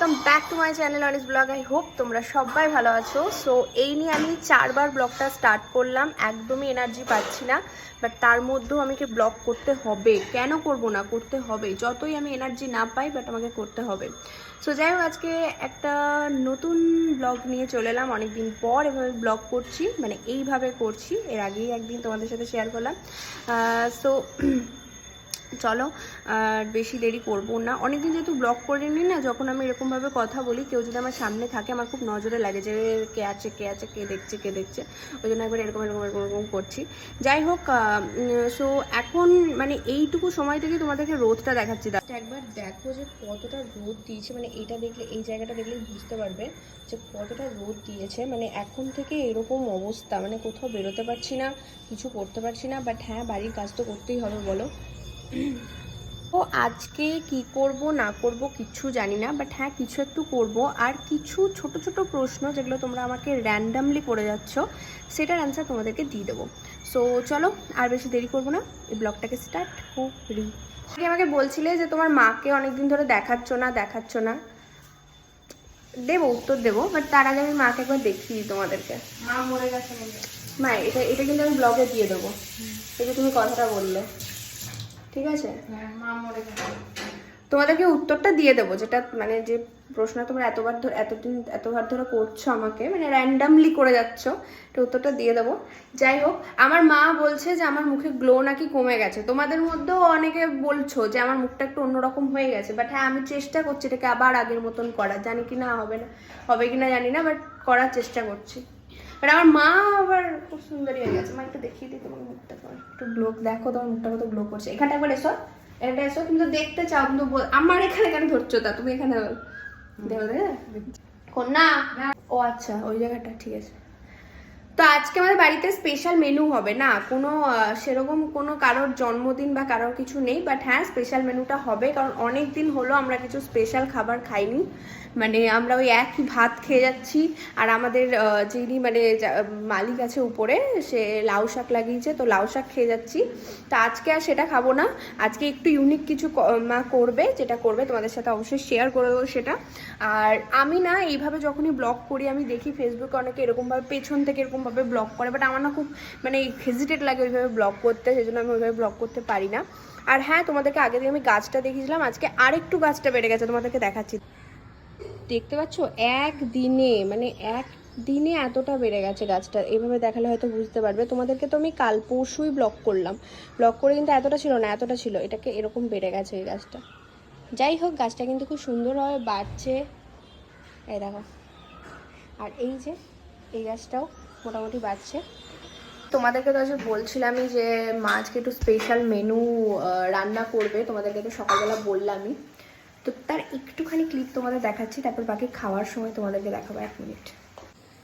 Welcome back to my channel Anis vlog I hope তোমরা সবাই ভালো আছো। সো এই নিয়ে আমি চারবার ব্লগটা স্টার্ট করলাম। একদমই এনার্জি পাচ্ছি না বাট তার মধ্যেও আমাকে ব্লগ করতে হবে। কেন করব না? করতে হবে। যতই আমি এনার্জি না পাই বাট আমাকে করতে হবে। সো যাই হোক, আজকে একটা নতুন ব্লগ নিয়ে চলে এলাম। অনেকদিন পর এভাবে ব্লগ করছি মানে এইভাবে করছি। এর আগেই একদিন তোমাদের সাথে শেয়ার করলাম। সো চলো, আর বেশি দেরি করব না। অনেকদিন যেহেতু ব্লগ নিই না, যখন আমি এরকমভাবে কথা বলি, কেউ যদি আমার সামনে থাকে, আমার খুব নজরে লাগে যে কে আছে কে আছে, কে দেখছে কে দেখছে। ওই জন্য একবার এরকম এরকম এরকম এরকম করছি। যাই হোক সো এখন মানে এইটুকু সময় থেকে তোমাদেরকে রোদটা দেখাচ্ছি। একবার দেখো যে কতটা রোদ দিয়েছে। মানে এটা দেখলে, এই জায়গাটা দেখলে বুঝতে পারবে যে কতটা রোদ দিয়েছে। মানে এখন থেকে এরকম অবস্থা। মানে কোথাও বেরোতে পারছি না, কিছু করতে পারছি না। বাট হ্যাঁ বাড়ির কাজ তো করতেই হবে, বলো। তো আজকে কি করব না করব কিছু জানি না বাট হ্যাঁ কিছু একটু করব। আর কিছু ছোট ছোট প্রশ্ন যেগুলো তোমরা আমাকে র্যান্ডামলি করে যাচ্ছ সেটার অ্যান্সার তোমাদেরকে দিয়ে দেবো। সো চলো আর বেশি দেরি করব না এই ব্লগটাকে স্টার্ট করি। তুমি আমাকে বলছিলে যে তোমার মাকে অনেকদিন ধরে দেখাচ্ছ না দেখাচ্ছ না। দেবো উত্তর দেবো বাট তার আগে আমি মাকে একবার দেখিয়ে দিই তোমাদেরকে। মা মরে গেছে মা এটা এটা কিন্তু আমি ব্লগে দিয়ে দেবো। এই যে তুমি কথাটা বললে। ঠিক আছে? হ্যাঁ মা মরে গেছে। তোমাদেরকে উত্তরটা দিয়ে দেবো যেটা মানে যে প্রশ্ন তোমরা এতবার ধরে এতদিন এতবার ধরে করছ আমাকে মানে র্যান্ডামলি করে যাচ্ছ তো উত্তরটা দিয়ে দেবো। যাই হোক আমার মা বলছে যে আমার মুখে গ্লো নাকি কমে গেছে। তোমাদের মধ্যেও অনেকে বলছো যে আমার মুখটা একটু অন্যরকম হয়ে গেছে বাট হ্যাঁ আমি চেষ্টা করছি এটাকে আবার আগের মতন করার। জানি কি না হবে না হবে কি না জানি না বাট করার চেষ্টা করছি। বাট আমার মা আবার খুব সুন্দরী হয়ে গেছে। মা একটু দেখিয়ে দিই তোমার মুখটা তোমার। একটু গ্লো দেখো তোমার মুখটা কত গ্লো করছে। এখানটা একবার এসো। এটা এসো তুমি তো দেখতে চাও কিন্তু বল- আমার এখানে কেন ধরছো তা? তুমি এখানে দেখো দেখো না ও আচ্ছা ওই জায়গাটা ঠিক আছে। তো আজকে আমাদের বাড়িতে স্পেশাল মেনু হবে না? কোনো সেরকম কোনো কারোর জন্মদিন বা কারোর কিছু নেই বাট হ্যাঁ স্পেশাল মেনুটা হবে কারণ অনেক দিন হলো আমরা কিছু স্পেশাল খাবার খাইনি। মানে আমরা ওই একই ভাত খেয়ে যাচ্ছি। আর আমাদের যিনি মানে মালিক আছে উপরে, সে লাউ শাক লাগিয়েছে, তো লাউ শাক খেয়ে যাচ্ছি। তো আজকে আর সেটা খাব না। আজকে একটু ইউনিক কিছু মা করবে, যেটা করবে, তোমাদের সাথে অবশ্যই শেয়ার করে দেবো সেটা। আর আমি না, এইভাবে যখনই ব্লগ করি, আমি দেখি ফেসবুকে অনেকে এরকমভাবে, পেছন থেকে এরকমভাবে ব্লগ করে বাট আমার না খুব মানে হেজিটেট লাগে ওইভাবে ব্লগ করতে সেই জন্য আমি ওইভাবে ব্লগ করতে পারি না। আর হ্যাঁ তোমাদেরকে আগে দিয়ে আমি গাছটা দেখিয়েছিলাম, আজকে আরেকটু গাছটা বেড়ে গেছে, তোমাদেরকে দেখাচ্ছি। দেখতে পাচ্ছ? এক দিনে মানে এক দিনে এতটা বেড়ে গেছে গাছটা। এইভাবে দেখালে হয়তো বুঝতে পারবে। তোমাদেরকে তো আমি কাল পরশুই ব্লক করলাম। ব্লক করে কিন্তু এতটা ছিল না, এতটা ছিল। এটাকে এরকম বেড়ে গেছে এই গাছটা। যাই হোক, গাছটা কিন্তু খুব সুন্দরভাবে বাড়ছে। এই দেখো। আর এই যে, এই গাছটাও মোটামুটি বাড়ছে। তোমাদেরকে তো আজকে বলছিলামই যে মা আজকে একটু স্পেশাল মেনু রান্না করবে। তোমাদেরকে তো সকালবেলা বললামই। তো তার একটুখানি ক্লিপ তোমাদের দেখাচ্ছি তারপর বাকি খাওয়ার সময় তোমাদেরকে দেখাবো এক মিনিট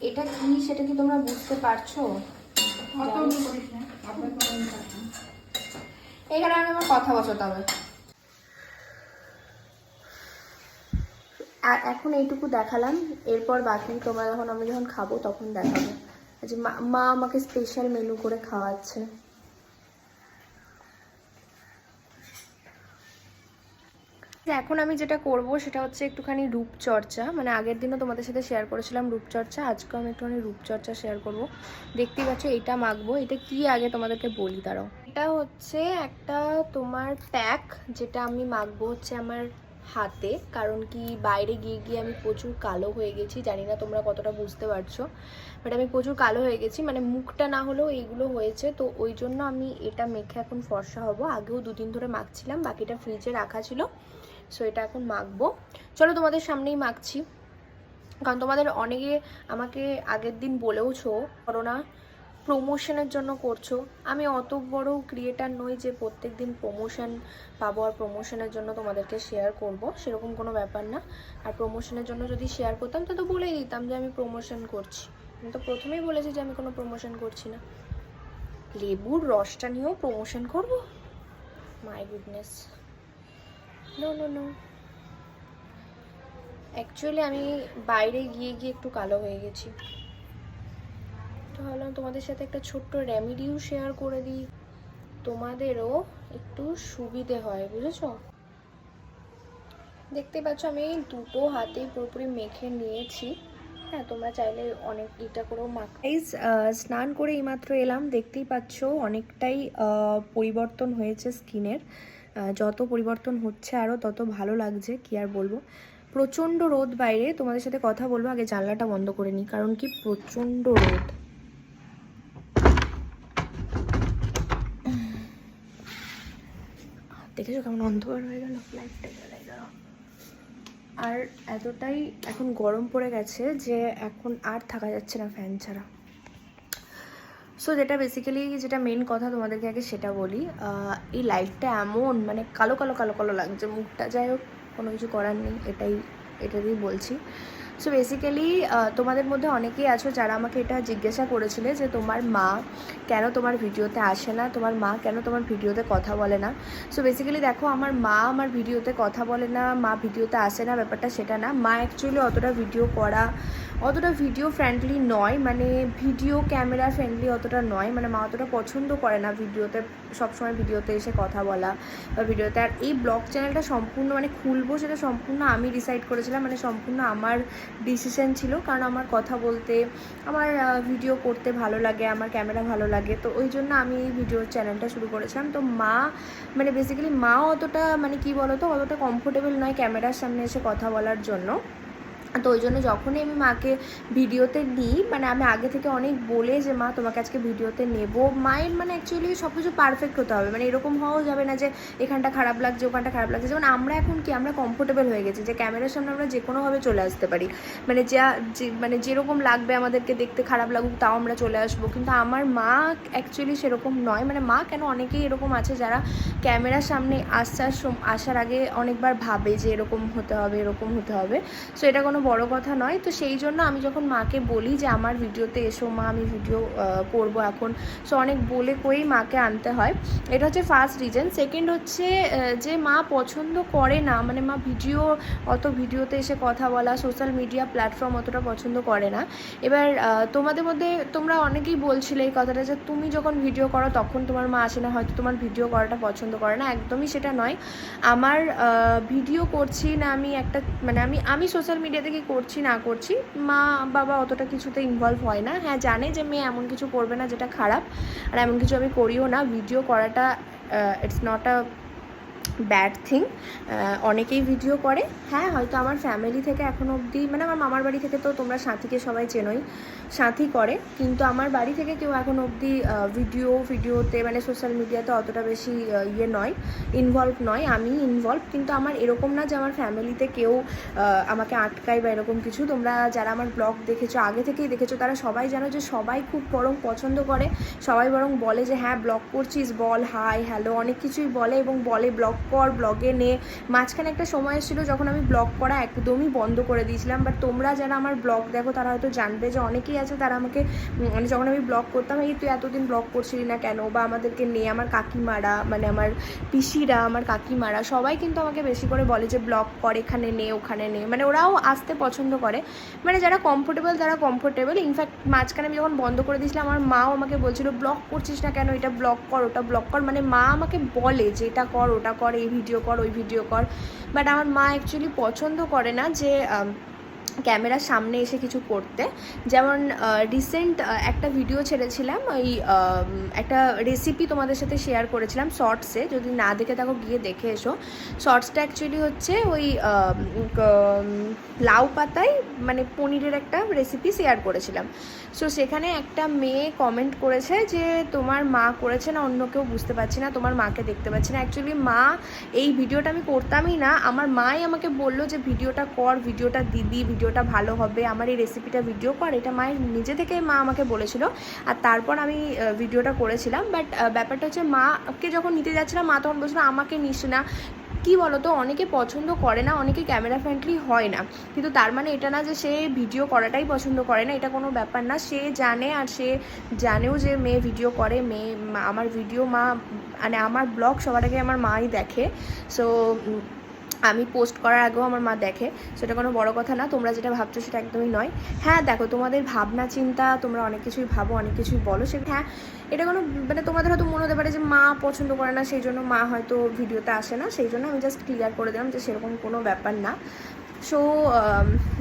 এটা কি? সেটা কি তোমরা বুঝতে পারছ। এখানে আমি আমার কথা বসাতে হবে। আর এখন এইটুকু দেখালাম এরপর বাকি তোমরা যখন আমি যখন খাব তখন দেখাবো। যে মা মা আমাকে স্পেশাল মেনু করে খাওয়াচ্ছে। এখন আমি যেটা করব সেটা হচ্ছে একটুখানি রূপচর্চা। মানে আগের দিনও তোমাদের সাথে শেয়ার করেছিলাম রূপচর্চা, আজকে আমি একটুখানি রূপচর্চা শেয়ার করব। দেখতেই পাচ্ছ এটা মাখবো, এটা কি আগে তোমাদেরকে বলি, দাঁড়াও। এটা হচ্ছে একটা তোমার প্যাক যেটা আমি মাখবো হচ্ছে আমার হাতে, কারণ কি বাইরে গিয়ে গিয়ে আমি প্রচুর কালো হয়ে গেছি, জানি না তোমরা কতটা বুঝতে পারছ বাট আমি প্রচুর কালো হয়ে গেছি মানে মুখটা না হলেও এইগুলো হয়েছে, তো ওই জন্য আমি এটা মেখে এখন ফর্সা হব, আগেও দুদিন ধরে মাখছিলাম, বাকিটা ফ্রিজে রাখা ছিল সো এটা এখন মাখবো। চলো তোমাদের সামনেই মাখছি, কারণ তোমাদের অনেকে আমাকে আগের দিন বলেওছো করো না প্রমোশনের জন্য করছ। আমি অত বড় ক্রিয়েটার নই যে প্রত্যেক দিন প্রমোশন পাবো আর প্রমোশনের জন্য তোমাদেরকে শেয়ার করব, সেরকম কোনো ব্যাপার না। আর প্রমোশনের জন্য যদি শেয়ার করতাম, তো তো বলেই দিতাম যে আমি প্রমোশন করছি। আমি তো প্রথমেই বলেছি যে আমি কোনো প্রমোশন করছি না। লেবুর রসটা নিয়েও প্রমোশন করব? My goodness no no no actually আমি বাইরে গিয়ে গিয়ে একটু কালো হয়ে গেছি। ভাবলাম তোমাদের সাথে একটা ছোট্ট রেমিডিও শেয়ার করে দিই। তোমাদেরও একটু সুবিধে হয়, বুঝেছ? দেখতে পাচ্ছ, আমি দুটো হাতেই পুরোপুরি মেখে নিয়েছি। হ্যাঁ তোমরা চাইলে অনেক এটা করেও মাখ স্নান করে এইমাত্র এলাম। দেখতেই পাচ্ছ, অনেকটাই পরিবর্তন হয়েছে স্কিনের। যত পরিবর্তন হচ্ছে আরও তত ভালো লাগছে, কি আর বলব? প্রচণ্ড রোদ বাইরে। তোমাদের সাথে কথা বলব, আগে জানলাটা বন্ধ করে নিই, কারণ কি প্রচণ্ড রোদ। দেখেছ কেমন অন্ধকার হয়ে গেল? লাইটটা জ্বালাই দাঁড়াও আর এতটাই এখন গরম পড়ে গেছে যে এখন আর থাকা যাচ্ছে না ফ্যান ছাড়া। সো যেটা বেসিক্যালি যেটা মেন কথা তোমাদেরকে আগে সেটা বলি এই লাইটটা এমন মানে কালো কালো কালো কালো লাগছে। মুখটা যাই হোক, কোনো কিছু করার নেই, এটাই, এটাতেই বলছি। সো বেসিক্যালি তোমাদের মধ্যে অনেকেই আছো যারা আমাকে এটা জিজ্ঞাসা করেছিলে যে তোমার মা কেন তোমার ভিডিওতে আসে না? তোমার মা কেন তোমার ভিডিওতে কথা বলে না? সো বেসিক্যালি দেখো, আমার মা আমার ভিডিওতে কথা বলে না, মা ভিডিওতে আসে না, ব্যাপারটা সেটা না। মা অ্যাকচুয়ালি অতটা ভিডিও করা, অতটা ভিডিও ফ্রেন্ডলি নয় মানে ভিডিও ক্যামেরা ফ্রেন্ডলি অতটা নয়। মানে মা অতটা পছন্দ করে না ভিডিওতে, সবসময় ভিডিওতে এসে কথা বলা বা ভিডিওতে। আর এই ব্লগ চ্যানেলটা সম্পূর্ণ মানে খুলবো সেটা সম্পূর্ণ আমি ডিসাইড করেছিলাম মানে সম্পূর্ণ আমার ডিসিশন ছিল, কারণ আমার কথা বলতে, আমার ভিডিও করতে ভালো লাগে, আমার ক্যামেরা ভালো লাগে। তো ওই জন্য আমি এই ভিডিও চ্যানেলটা শুরু করেছিলাম। তো মা মানে বেসিক্যালি মা অতটা মানে কি বলতো, অতটা কমফোর্টেবল নয় ক্যামেরার সামনে এসে কথা বলার জন্য। তো ওই জন্য যখনই আমি মাকে ভিডিওতে নিই মানে আমি আগে থেকে অনেক বলে যে, মা, তোমাকে আজকে ভিডিওতে নেব। মায়ের মানে অ্যাকচুয়ালি সব কিছু পারফেক্ট হতে হবে। মানে এরকম হওয়াও যাবে না যে, এখানটা খারাপ লাগছে, ওখানটা খারাপ লাগছে। যেমন আমরা এখন কি, আমরা কমফোর্টেবল হয়ে গেছি যে, ক্যামেরার সামনে আমরা যে কোনোভাবে চলে আসতে পারি। মানে যা মানে যেরকম লাগবে আমাদেরকে দেখতে খারাপ লাগুক, তাও আমরা চলে আসব। কিন্তু আমার মা অ্যাকচুয়ালি সেরকম নয়। মানে মা কেন অনেকেই এরকম আছে যারা ক্যামেরার সামনে আসার আসার আগে অনেকবার ভাবে যে, এরকম হতে হবে, এরকম হতে হবে। সো এটা কোনো বড় কথা নয়। তো সেই জন্য আমি যখন মাকে বলি যে, আমার ভিডিওতে এসো, মা, আমি ভিডিও করব এখন। সো অনেক বলে করেই মাকে আনতে হয়। এটা হচ্ছে ফার্স্ট রিজন সেকেন্ড হচ্ছে যে মা পছন্দ করে না মানে মা ভিডিও, অত ভিডিওতে এসে কথা বলা সোশ্যাল মিডিয়া প্ল্যাটফর্ম অতটা পছন্দ করে না। এবার তোমাদের মধ্যে তোমরা অনেকেই বলছিলে এই কথাটা যে, তুমি যখন ভিডিও করো, তখন তোমার মা আসে না, হয়তো তোমার ভিডিও করাটা পছন্দ করে না। একদমই সেটা নয়। আমার ভিডিও করছি না আমি একটা মানে আমি আমি সোশ্যাল মিডিয়াতে কি করছি, না করছি, মা, বাবা অতটা কিছুতে ইনভলভ হয় না। হ্যাঁ জানে যে মেয়ে এমন কিছু করবে না যেটা খারাপ, আর এমন কিছু আমি করিও না। ভিডিও করাটা it's not a bad thing অনেকেই ভিডিও করে। হ্যাঁ হয়তো আমার ফ্যামিলি থেকে এখন অবধি মানে আমার মামার বাড়ি থেকে তো তোমরা সাথীকে সবাই চেনোই, সাথী করে। কিন্তু আমার বাড়ি থেকে কেউ এখন অবধি ভিডিও, ভিডিওতে মানে সোশ্যাল মিডিয়াতে অতটা বেশি ইয়ে নয় ইনভলভ নয়, আমি ইনভলভ কিন্তু আমার এরকম না যে আমার ফ্যামিলিতে কেউ আমাকে আটকায় বা এরকম কিছু। তোমরা যারা আমার ব্লগ দেখেছ, আগে থেকেই দেখেছ, তারা সবাই জানো যে সবাই খুব বরং পছন্দ করে। সবাই বরং বলে যে হ্যাঁ ব্লগ করছিস, বল হাই হ্যালো অনেক কিছুই বলে এবং বলে ব্লগ কর, ব্লগে নে। মাঝখানে একটা সময় এসেছিল যখন আমি ব্লগ করা একদমই বন্ধ করে দিয়েছিলাম। বাট তোমরা যারা আমার ব্লগ দেখো, তারা হয়তো জানবে যে অনেকেই আছে তারা আমাকে মানে যখন আমি ব্লগ করতাম, এই তুই এতদিন ব্লগ করছিলি না কেন? বা আমাদেরকে নে, আমার কাকিমারা মানে আমার পিসিরা, আমার কাকিমারা, সবাই কিন্তু আমাকে বেশি করে বলে যে, ব্লগ কর, এখানে নে, ওখানে নে। মানে ওরাও আসতে পছন্দ করে। মানে যারা কমফোর্টেবল তারা কমফোর্টেবল ইনফ্যাক্ট মাঝখানে আমি যখন বন্ধ করে দিয়েছিলাম, আমার মাও আমাকে বলছিল, ব্লগ করছিস না কেন? এটা ব্লগ কর, ওটা ব্লগ কর। মানে মা আমাকে বলে যে, এটা কর, ওটা কর। এই ভিডিও কর ওই ভিডিও কর। বাট আমার মা অ্যাকচুয়ালি পছন্দ করে না যে ক্যামেরার সামনে এসে কিছু করতে। যেমন রিসেন্ট একটা ভিডিও ছেড়েছিলাম, ওই একটা রেসিপি তোমাদের সাথে শেয়ার করেছিলাম শর্টসে যদি না দেখে থাকো, গিয়ে দেখে এসো। শর্টসটা অ্যাকচুয়ালি হচ্ছে ওই লাউ পাতায় মানে পনিরের একটা রেসিপি শেয়ার করেছিলাম। সো সেখানে একটা মেয়ে কমেন্ট করেছে যে, তোমার মা করেছে না, অন্য কেউ বুঝতে পারছি না, তোমার মাকে দেখতে পাচ্ছি না। অ্যাকচুয়ালি মা, এই ভিডিওটা আমি করতামই না। আমার মাই আমাকে বলল যে, ভিডিওটা কর, ভিডিওটা দিদি ভিডিওটা ভালো হবে, আমার এই রেসিপিটা ভিডিও কর, এটা মায়ের নিজে থেকে মা আমাকে বলেছিল। আর তারপর আমি ভিডিওটা করেছিলাম বাট ব্যাপারটা হচ্ছে মাকে যখন নিতে যাচ্ছিলাম, মা তখন বলছিল, আমাকে নিস না। কি বলতো, অনেকে পছন্দ করে না, অনেকে ক্যামেরা ফ্রেন্ডলি হয় না। কিন্তু তার মানে এটা না যে সে ভিডিও করাটাই পছন্দ করে না, এটা কোনো ব্যাপার না। সে জানে আর সে জানেও যে মেয়ে ভিডিও করে, মেয়ে, আমার ভিডিও মা মানে আমার ব্লগ সবার আগে আমার মাই দেখে। সো আমি পোস্ট করার আগেও আমার মা দেখে, সেটা কোনো বড় কথা না, তোমরা যেটা ভাবছ সেটা একদমই নয়। হ্যাঁ দেখো, তোমাদের ভাবনা, চিন্তা, তোমরা অনেক কিছুই ভাবো, অনেক কিছুই বলো, সে হ্যাঁ এটা কোনো মানে তোমাদের হয়তো মনে হতে পারে যে মা পছন্দ করে না, সেই জন্য মা হয়তো ভিডিওতে আসে না, সেই জন্য আমি জাস্ট ক্লিয়ার করে দিলাম যে সেরকম কোনো ব্যাপার না। সো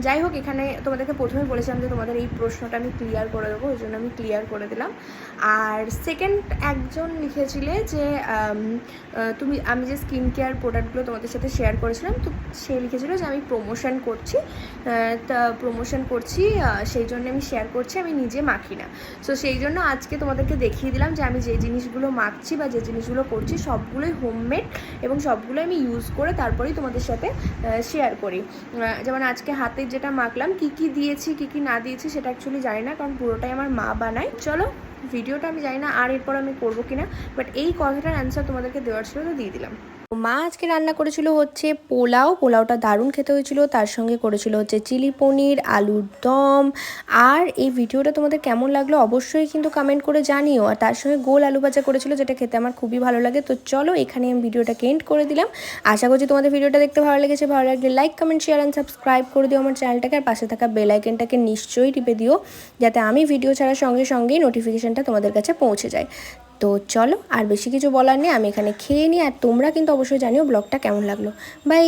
যাই হোক, এখানে তোমাদেরকে প্রথমে বলেছিলাম যে তোমাদের এই প্রশ্নটা আমি ক্লিয়ার করে দেবো, ওই জন্য আমি ক্লিয়ার করে দিলাম। আর সেকেন্ড একজন লিখেছিলে যে তুমি, আমি যে স্কিন কেয়ার প্রোডাক্টগুলো তোমাদের সাথে শেয়ার করেছিলাম, তো সে লিখেছিল যে আমি প্রমোশন করছি তা প্রমোশন করছি সেই জন্য আমি শেয়ার করছি, আমি নিজে মাখি না। সো সেই জন্য আজকে তোমাদেরকে দেখিয়ে দিলাম যে আমি যে জিনিসগুলো মাখছি বা যে জিনিসগুলো করছি, সবগুলোই হোমমেড এবং সবগুলো আমি ইউজ করে তারপরেই তোমাদের সাথে শেয়ার করি। যেমন আজকে হাতে যেটা মাখলাম, কি কি দিয়েছি, কি কি না দিয়েছি, সেটা অ্যাকচুয়ালি জানি না, কারণ পুরোটাই আমার মা বানায়। চলো ভিডিওটা আমি জানি না আর এরপর আমি করব কিনা বাট এই কথাটার অ্যান্সার তোমাদেরকে দেওয়ার ছিল, তো দিয়ে দিলাম। মা আজকে রান্না করেছিল হচ্ছে পোলাও, পোলাওটা দারুণ খেতে হয়েছিল, তার সঙ্গে করেছিল হচ্ছে চিলি পনির, আলুর দম। আর এই ভিডিওটা তোমাদের কেমন লাগল অবশ্যই কিন্তু কমেন্ট করে জানিও। আর তার সঙ্গে গোল আলু ভাজা করেছিল, যেটা খেতে আমার খুবই ভালো লাগে। তো চলো এখানে আমি ভিডিওটাকে এন্ড করে দিলাম। আশা করছি তোমাদের ভিডিওটা দেখতে ভালো লেগেছে। ভালো লাগলে like comment share and subscribe করে দিও আমার চ্যানেলটাকে আর পাশে থাকা বেল আইকনটাকে নিশ্চয়ই টিপে দিও, যাতে আমি ভিডিও ছাড়ার সঙ্গে সঙ্গেই নোটিফিকেশনটা তোমাদের কাছে পৌঁছে যায়। তো চলো, আর বেশি কিছু বলার নেই, আমি এখানে খেয়ে নিই, আর তোমরা কিন্তু অবশ্যই জানিও ব্লগটা কেমন লাগল। বাই!